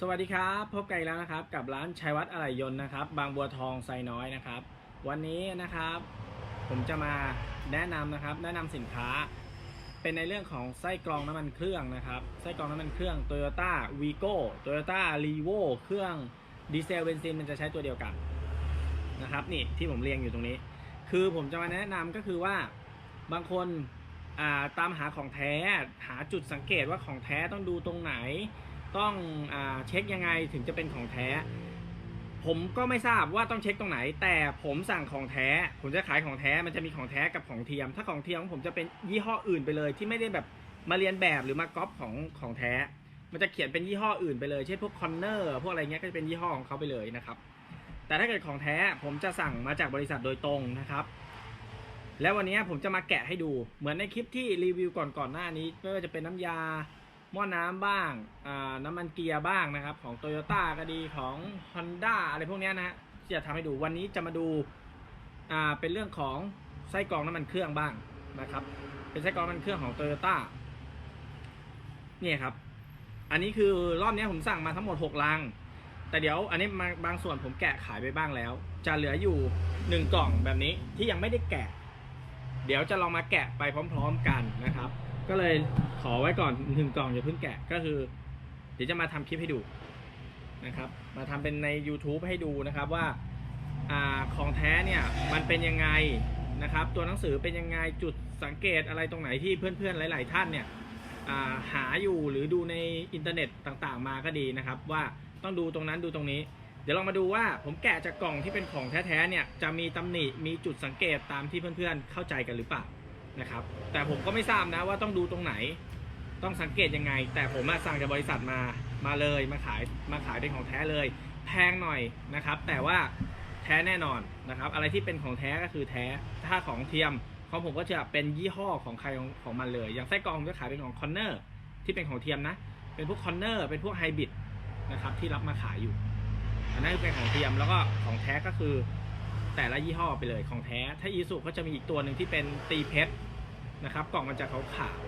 สวัสดีครับ พบกันอีกแล้วนะครับ กับร้านชัยวัฒน์อะไหล่ยนต์นะครับ บางบัวทองไซน้อยนะครับ วันนี้นะครับ ผมจะมาแนะนำนะครับ แนะนำสินค้า เป็นในเรื่องของไส้กรองน้ำมันเครื่องนะครับไส้กรองน้ำมันเครื่อง Toyota Vigo Toyota r e v o เครื่องดีเซลเบนซินมันจะใช้ตัวเดียวกันนะครับ นี่ที่ผมเรียงอยู่ตรงนี้ คือผมจะมาแนะนำก็คือว่าบางคนตามหาของแท้หาจุดสังเกตว่าของแท้ต้องดูตรงไหน ต้องอเช็คยังไงถึงจะเป็นของแท้ ผมก็ไม่ทราบว่าต้องเช็คตรงไหน แต่ผมสั่งของแท้ ผมจะขายของแท้มันจะมีของแท้กับของเทียม ถ้าของเทียมของผมจะเป็นยี่ห้ออื่นไปเลย ที่ไม่ได้แบบมาเรียนแบบหรือมาก๊อปของของแท้ มันจะเขียนเป็นยี่ห้ออื่นไปเลยเช่นพวกคอนเนอร์พวกอะไรเงี้ยก็จะเป็นยี่ห้อของเขาไปเลยนะครับ แต่ถ้าเกิดของแท้ผมจะสั่งมาจากบริษัทโดยตรงนะครับแล้ววันนี้ผมจะมาแกะให้ดูเหมือนในคลิปที่รีวิวก่อนก่อนๆหน้านี้ไม่ว่าจะเป็นน้ำยา หม้อน้ำบ้างอ่าน้ำมันเกียร์บ้างนะครับ ของ t o y ยต้าก็ดีของ Honda อะไรพวกนี้นะฮะที่จะทำให้ดูวันนี้จะมาดูอ่าเป็นเรื่องของไส้กรองน้ำมันเครื่องบ้างนะครับ เป็นไส้กรองน้ำมันเครื่องของ t o y ยต้าเนี่ยครับ อันนี้คือรอบนี้ผมสั่งมาทั้งหมด6ลัง แต่เดี๋ยวอันนี้มาบางส่วนผมแกะขายไปบ้างแล้ว จะเหลืออยู่1กล่องแบบนี้ที่ยังไม่ได้แกะ เดี๋ยวจะลองมาแกะไปพร้อม ๆ กันนะครับ ก็เลยขอไว้ก่อนหนึ่งกล่องอย่าเพิ่งแกะก็คือ เดี๋ยวจะมาทำคลิปให้ดูนะครับ มาทำเป็นใน YouTube ให้ดูนะครับว่าอาของแท้เนี่ยมันเป็นยังไงนะครับ ตัวหนังสือเป็นยังไงจุดสังเกตอะไรตรงไหนที่เพื่อนๆ หลาย ๆ ท่านเนี่ยาหาอยู่หรือดูในอินเทอร์เน็ตต่างๆ มาก็ดีนะครับ ว่าต้องดูตรงนั้นดูตรงนี้ เดี๋ยวลองมาดูว่าผมแกะจากกล่องที่เป็นของแท้ๆเนี่ยจะมีตำหนิมีจุดสังเกตตามที่เพื่อนๆเข้าใจกันหรือเปล่า นะครับ แต่ผมก็ไม่ทราบนะว่าต้องดูตรงไหน ต้องสังเกตยังไง แต่ผมมาสั่งจากบริษัทมามาเลยมาขายมาขายเป็นของแท้เลย แพงหน่อยนะครับ แต่ว่าแท้แน่นอนนะครับ อะไรที่เป็นของแท้ก็คือแท้ถ้าของเทียมของผมก็จะเป็นยี่ห้อของใครของของมันเลย อย่างไส้กรองผมจะขายเป็นของคอนเนอร์ที่เป็นของเทียมนะ เป็นพวกคอนเนอร์เป็นพวกไฮบริดนะครับที่รับมาขายอยู่ อันนั้นเป็นของเทียมแล้วก็ของแท้ก็คือแต่ละยี่ห้อไปเลยของแท้ ถ้าอีสุก็จะมีอีกตัวหนึ่งที่เป็นตีเพชร นะครับ กล่องมันจะขาวขาว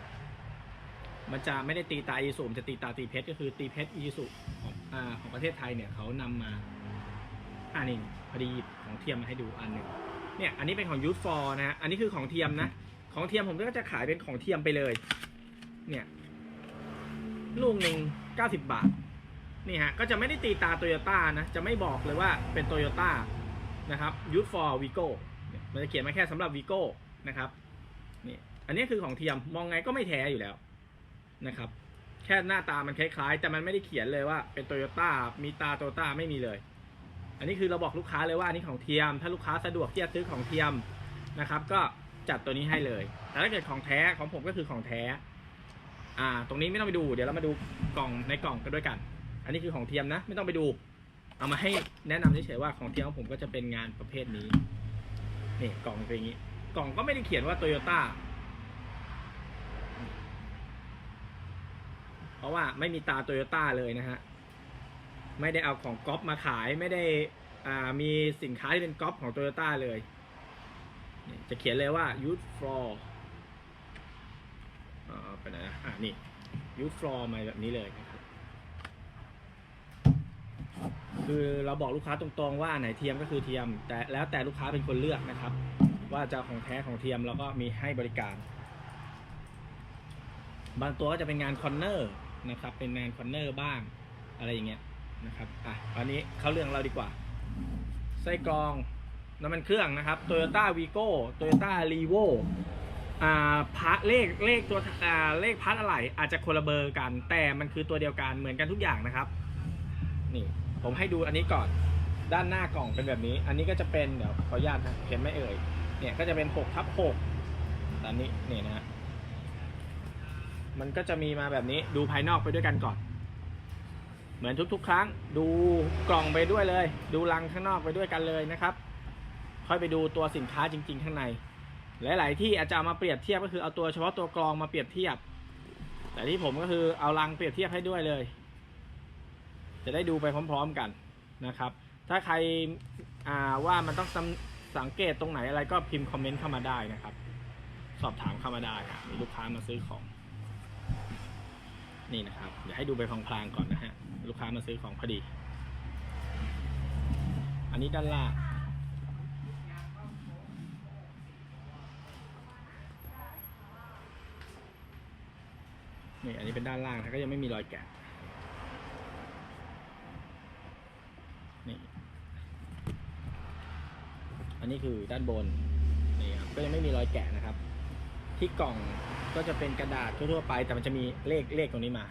ๆมันจะไม่ได้ตีตาอีสุมจะตีตาตีเพชรก็คือตีเพชรอีสุของอ่าของประเทศไทยเนี่ยเขานำมาอ่านี่พอดีหยิบของเทียมมาให้ดูอันหนึ่งเนี่ย อันนี้เป็นของยูทฟอร์นะฮะอันนี้คือของเทียมนะ ของเทียมผมก็จะขายเป็นของเทียมไปเลย เนี่ยลูกหนึ่งเก้าสิบบาท นี่ฮะ ก็จะไม่ได้ตีตาโตโยต้านะ จะไม่บอกเลยว่าเป็นโตโยต้านะครับยูทฟอร์วีโก้มันจะเขียนมาแค่สำหรับวีโก้นะครับ นี่อันนี้คือของเทียมมองไงก็ไม่แท้อยู่แล้วนะครับ แค่หน้าตามันคล้ายๆ แต่มันไม่ได้เขียนเลยว่าเป็นโตโยต้ามีตาโตโยต้าไม่มีเลย อันนี้คือเราบอกลูกค้าเลยว่าอันนี้ของเทียม ถ้าลูกค้าสะดวกที่จะซื้อของเทียมนะครับ ก็จัดตัวนี้ให้เลย แต่ถ้าเกิดของแท้ของผมก็คือของแท้ อ่า ตรงนี้ไม่ต้องไปดู เดี๋ยวเรามาดูกล่องในกล่องกันด้วยกัน อันนี้คือของเทียมนะ ไม่ต้องไปดู เอามาให้แนะนำเฉยๆว่าของเทียมของผมก็จะเป็นงานประเภทนี้ นี่กล่องเป็นอย่างนี้ กล่องก็ไม่ได้เขียนว่าโตโยต้าเพราะว่าไม่มีตาโตโยต้าเลยนะฮะ ไม่ได้เอาของก๊อปมาขายไม่ได้มีสินค้าที่เป็นก๊อปของโตโยต้าเลย จะเขียนเลยว่า use for อ่าไปไหนนะอ่านี่ use for มาแบบนี้เลยนะครับคือเราบอกลูกค้าตรงๆว่าไหนเทียมก็คือเทียม แต่แล้วแต่ลูกค้าเป็นคนเลือกนะครับ ว่าจะของแท้ของเทียมเราก็มีให้บริการ บางตัวก็จะเป็นงานคอนเนอร์นะครับ เป็นงานคอนเนอร์บ้างอะไรอย่างเงี้ยนะครับอะอันนี้เข้าเรื่องเราดีกว่า ไส้กรองน้ำมันเครื่องนะครับ Toyota Vigo Toyota r e v o อ่าพาร์ทเลขเลขตัวอ่าเลขพาร์ทอะไรอาจจะคนละเบอร์กัน แต่มันคือตัวเดียวกันเหมือนกันทุกอย่างนะครับ นี่ผมให้ดูอันนี้ก่อนด้านหน้ากล่องเป็นแบบนี้ อันนี้ก็จะเป็นเดี๋ยวขออนุญาตนะเห็นไหมเอ่ย เนี่ยก็จะเป็น6ทับ6ตอนนี้นี่นะฮะมันก็จะมีมาแบบนี้ดูภายนอกไปด้วยกันก่อน เหมือนทุกๆ ครั้ง ดูกล่องไปด้วยเลย ดูลังข้างนอกไปด้วยกันเลยนะครับ ค่อยไปดูตัวสินค้าจริง ๆ ข้างใน หลาย ๆ ที่อาจจะามาเปรียบเทียบก็คือเอาตัวเฉพาะตัวกรองมาเปรียบเทียบ แต่ที่ผมก็คือเอาลังเปรียบเทียบให้ด้วยเลย จะได้ดูไปพร้อม ๆ กันนะครับ ถ้าใครว่ามันต้อง สังเกตตรงไหนอะไรก็พิมพ์คอมเมนต์เข้ามาได้นะครับ สอบถามเข้ามาได้มีลูกค้ามาซื้อของ นี่นะครับ เดี๋ยวให้ดูไปพลางๆก่อนนะฮะ ลูกค้ามาซื้อของพอดี อันนี้ด้านล่างนี่อันนี้เป็นด้านล่างนะก็ยังไม่มีรอยแกะ นี่ อันนี้คือด้านบนนี่ครับก็ยังไม่มีรอยแกะนะครับ ที่กล่องก็จะเป็นกระดาษทั่วๆไป แต่มันจะมีเลขเลขตรงนี้มา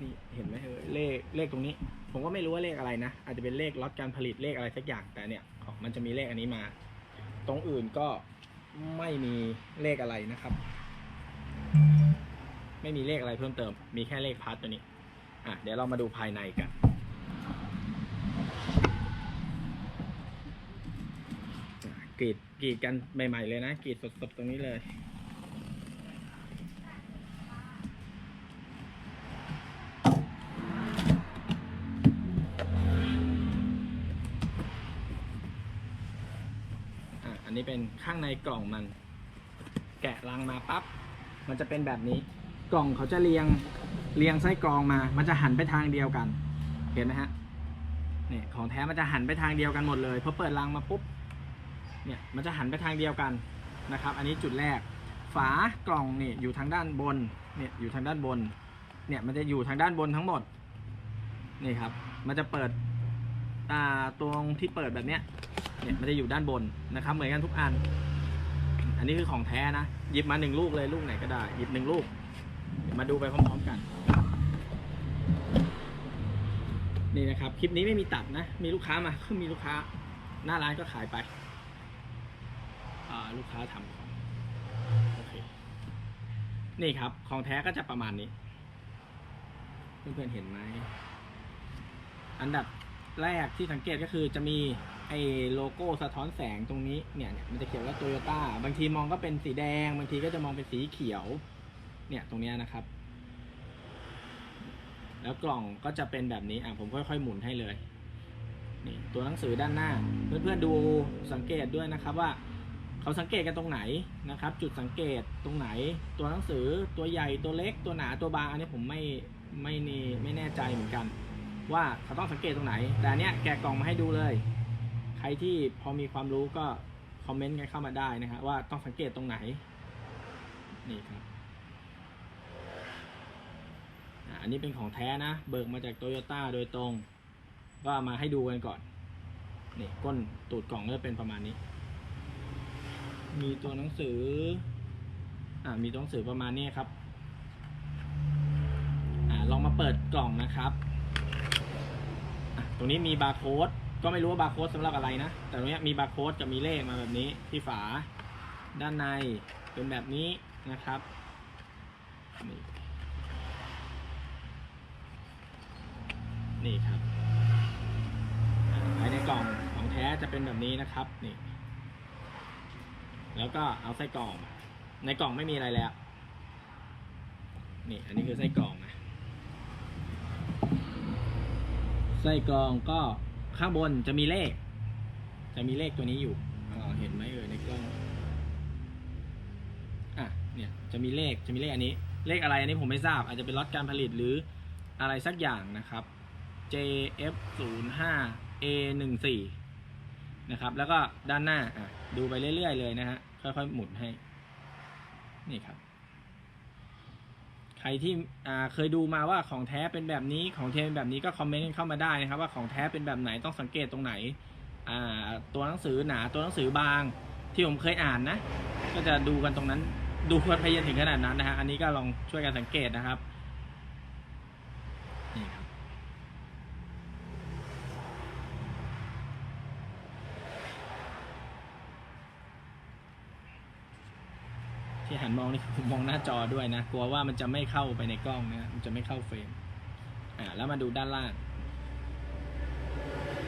นี่เห็นไหมเออเลขเลขตรงนี้ ผมก็ไม่รู้ว่าเลขอะไรนะ อาจจะเป็นเลขล็อตการผลิตเลขอะไรสักอย่างแต่เนี่ยมันจะมีเลขอันนี้มา ตรงอื่นก็ไม่มีเลขอะไรนะครับ ไม่มีเลขอะไรเพิ่มเติม มีแค่เลขพาร์ทตัวนี้อะเดี๋ยวเรามาดูภายในกัน อะ กรีดกรีดกันใหม่ๆเลยนะกรีดสดๆตรงนี้เลยอันนี้เป็นข้างในกล่องมัน แกะลังมาปั๊บมันจะเป็นแบบนี้กล่องเขาจะเรียงเรียงไส้กรองมา มันจะหันไปทางเดียวกัน เห็นไหมฮะเนี่ยของแท้มันจะหันไปทางเดียวกันหมดเลยพอเปิดลังมาปุ๊บ เนี่ยมันจะหันไปทางเดียวกันนะครับ อันนี้จุดแรก ฝากล่องนี่อยู่ทางด้านบนเนี่ยอยู่ทางด้านบนเนี่ยมันจะอยู่ทางด้านบนทั้งหมดนี่ครับ มันจะเปิดอ่าตรงที่เปิดแบบเนี้ยเนี่ยมันจะอยู่ด้านบนนะครับ เหมือนกันทุกอัน อันนี้คือของแท้นะหยิบมาหนึ่งลูกเลยลูกไหนก็ได้หยิบหนึ่งลูกมาดูไปพร้อมๆกัน นี่นะครับ คลิปนี้ไม่มีตัดนะ มีลูกค้ามาคือมีลูกค้า หน้าร้านก็ขายไป ลูกค้าทำของโอเคนี่ครับ ของแท้ก็จะประมาณนี้ เพื่อนๆเห็นไหม อันดับแรกที่สังเกตก็คือจะมีไอ้โลโก้สะท้อนแสงตรงนี้เนี่ยเนี่ยมันจะเขียนว่าโตโยต้าบางทีมองก็เป็นสีแดง บางทีก็จะมองเป็นสีเขียว เนี่ยตรงนี้นะครับ แล้วกล่องก็จะเป็นแบบนี้อะผมค่อยๆหมุนให้เลยนี่ตัวหนังสือด้านหน้า เพื่อนๆดูสังเกตด้วยนะครับว่า เขาสังเกตกันตรงไหนนะครับ จุดสังเกตตรงไหน ตัวหนังสือตัวใหญ่ตัวเล็กตัวหนาตัวบางอันนี้ผมไม่ไม่นี่ไม่แน่ใจเหมือนกัน ว่าเขาต้องสังเกตตรงไหน แต่เนี้ยแกะกล่องมาให้ดูเลย ใครที่พอมีความรู้ก็คอมเมนต์กันเข้ามาได้นะครับว่าต้องสังเกตตรงไหนนี่ครับอันนี้เป็นของแท้นะ เบิกมาจากโตโยต้าโดยตรง ก็มาให้ดูกันก่อน นี่ก้นตูดกล่องก็เป็นประมาณนี้ มีตัวหนังสือ อ่ามีตัวหนังสือประมาณนี้ครับ อ่าลองมาเปิดกล่องนะครับ ตรงนี้มีบาร์โค้ด ก็ไม่รู้ว่าบาร์โค้ดสำหรับอะไรนะ แต่ตรงเนี้ยมีบาร์โค้ดจะมีเลขมาแบบนี้ที่ฝา ด้านในเป็นแบบนี้นะครับนี่นี่ครับภายในกล่องของแท้จะเป็นแบบนี้นะครับ นี่ แล้วก็เอาไส้กรอง ในกล่องไม่มีอะไรแล้ว นี่อันนี้คือไส้กรองนะ ไส้กรองก็ข้างบนจะมีเลข จะมีเลขตัวนี้อยู่เห็นไหมเอ่ยในกล้อง อะ เนี่ยจะมีเลขจะมีเลขอันนี้ เลขอะไรอันนี้ผมไม่ทราบ อาจจะเป็นล็อตการผลิตหรืออะไรสักอย่างนะครับ JF 0 5 A 1 4 นะครับ แล้วก็ด้านหน้าอะดูไปเรื่อย ๆ เลยนะฮะ ค่อยๆหมุนให้ นี่ครับ ใครที่เคยดูมาว่าของแท้เป็นแบบนี้ของเทียมเป็นแบบนี้ก็คอมเมนต์เข้ามาได้นะครับ ว่าของแท้เป็นแบบไหนต้องสังเกตตรงไหนตัวหนังสือหนาตัวหนังสือบางที่ผมเคยอ่านนะ ก็จะดูกันตรงนั้นดูกันไปยันถึงขนาดนั้นนะฮะอันนี้ก็ลองช่วยกันสังเกตนะครับนี่ครับ ที่หันมองนี่ผมมองหน้าจอด้วยนะ กลัวว่ามันจะไม่เข้าไปในกล้องนะมันจะไม่เข้าเฟรมอ่าแล้วมาดูด้านล่าง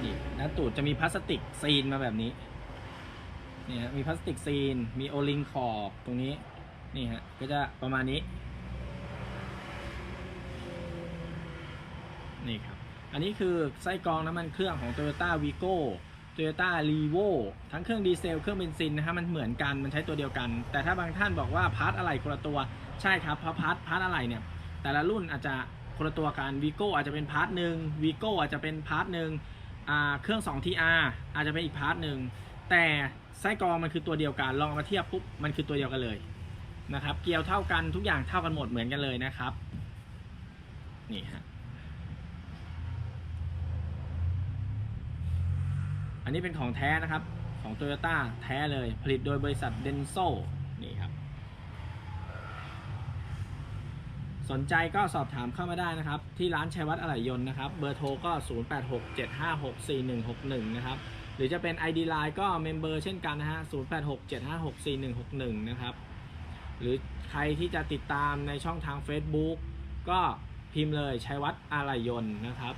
นี่ด้านตูดจะมีพลาสติกซีนมาแบบนี้นี่ฮะมีพลาสติกซีน มีโอลิงขอบตรงนี้นี่ฮะก็จะประมาณนี้ นี่ครับ อันนี้คือไส้กรองน้ำมันเครื่องของ Toyota Vigo Toyota r e v o ทั้งเครื่องดีเซลเครื่องเบนซินนะฮะมันเหมือนกันมันใช้ตัวเดียวกัน แต่ถ้าบางท่านบอกว่าพาร์ทอะไรคนละตัวใช่ครับเพราะพาร์ทพาร์ทอะไรเนี่ยแต่ละรุ่นอาจจะคนละตัวกันวีโก้อาจจะเป็นพาร์ทหนึ่งวีโก้อาจจะเป็นพาร์ทหนึ่งเครื่อง 2TR อาจจะเป็นอีกพาร์ทหนึ่งแต่ไส้กรองมันคือตัวเดียวกันลองมาเทียบปุ๊บมันคือตัวเดียวกันเลยนะครับเกียวเท่ากันทุกอย่างเท่ากันหมดเหมือนกันเลยนะครับนี่ฮะ นนี้เป็นของแท้นะครับ ของ t o y ยต้แท้เลย ผลิตโดยบริษัทเดนโซนี่ครับ สนใจก็สอบถามเข้ามาได้นะครับ ที่ร้านชัยวัฒน์อะไหล่ยนต์นะครับ เบอร์โทรก็ 0867564161 นะครับ หรือจะเป็น ID Line ก็เมมเบอร์เช่นกันนะฮะ0867564161 นะครับ หรือใครที่จะติดตามในช่องทาง Facebook ก็พิมพ์เลยชัยวัฒน์อะไหล่ยนต์นะครับ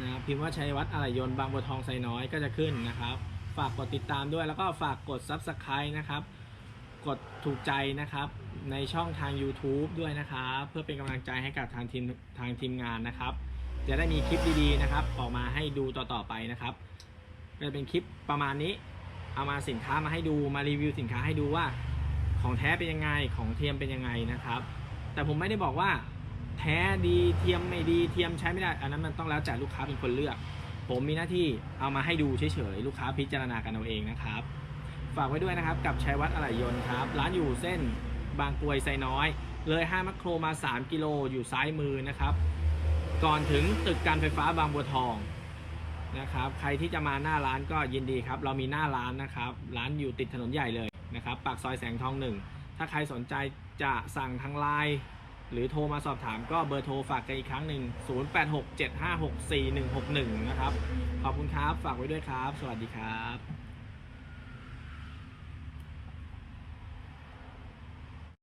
นะครับพิมพ์ว่าชัยวัฒน์อะไหล่ยนต์บางบัวทองไซน้อยก็จะขึ้นนะครับ ฝากกดติดตามด้วยแล้วก็ฝากกด Subscribe นะครับ กดถูกใจนะครับ ในช่องทาง YouTube ด้วยนะครับ เพื่อเป็นกำลังใจให้กับทางทีมทางทีมงานนะครับ จะได้มีคลิปดีๆนะครับ ออกมาให้ดูต่อๆไปนะครับก็จะเป็นคลิปประมาณนี้ เอามาสินค้ามาให้ดูมารีวิวสินค้าให้ดูว่า ของแท้เป็นยังไงของเทียมเป็นยังไงนะครับ แต่ผมไม่ได้บอกว่า แท้ดีเทียมไม่ดีเทียมใช้ไม่ได้ อันนั้นมันต้องแล้วแต่ลูกค้าเป็นคนเลือก ผมมีหน้าที่เอามาให้ดูเฉยๆ ลูกค้าพิจารณากันเอาเองนะครับ ฝากไว้ด้วยนะครับกับชัยวัฒน์อะไหล่ยนต์ครับ ร้านอยู่เส้นบางกรวยไซน้อย เลย 5 มัคโครมา 3 กิโลอยู่ซ้ายมือนะครับ ก่อนถึงตึกการไฟฟ้าบางบัวทองนะครับ ใครที่จะมาหน้าร้านก็ยินดีครับ เรามีหน้าร้านนะครับ ร้านอยู่ติดถนนใหญ่เลยนะครับ ปากซอยแสงทองหนึ่ง ถ้าใครสนใจจะสั่งทางไลน์ หรือโทรมาสอบถามก็เบอร์โทรฝากกันอีกครั้งหนึ่ง 0867564161 นะครับ ขอบคุณครับ ฝากไว้ด้วยครับ สวัสดีครับ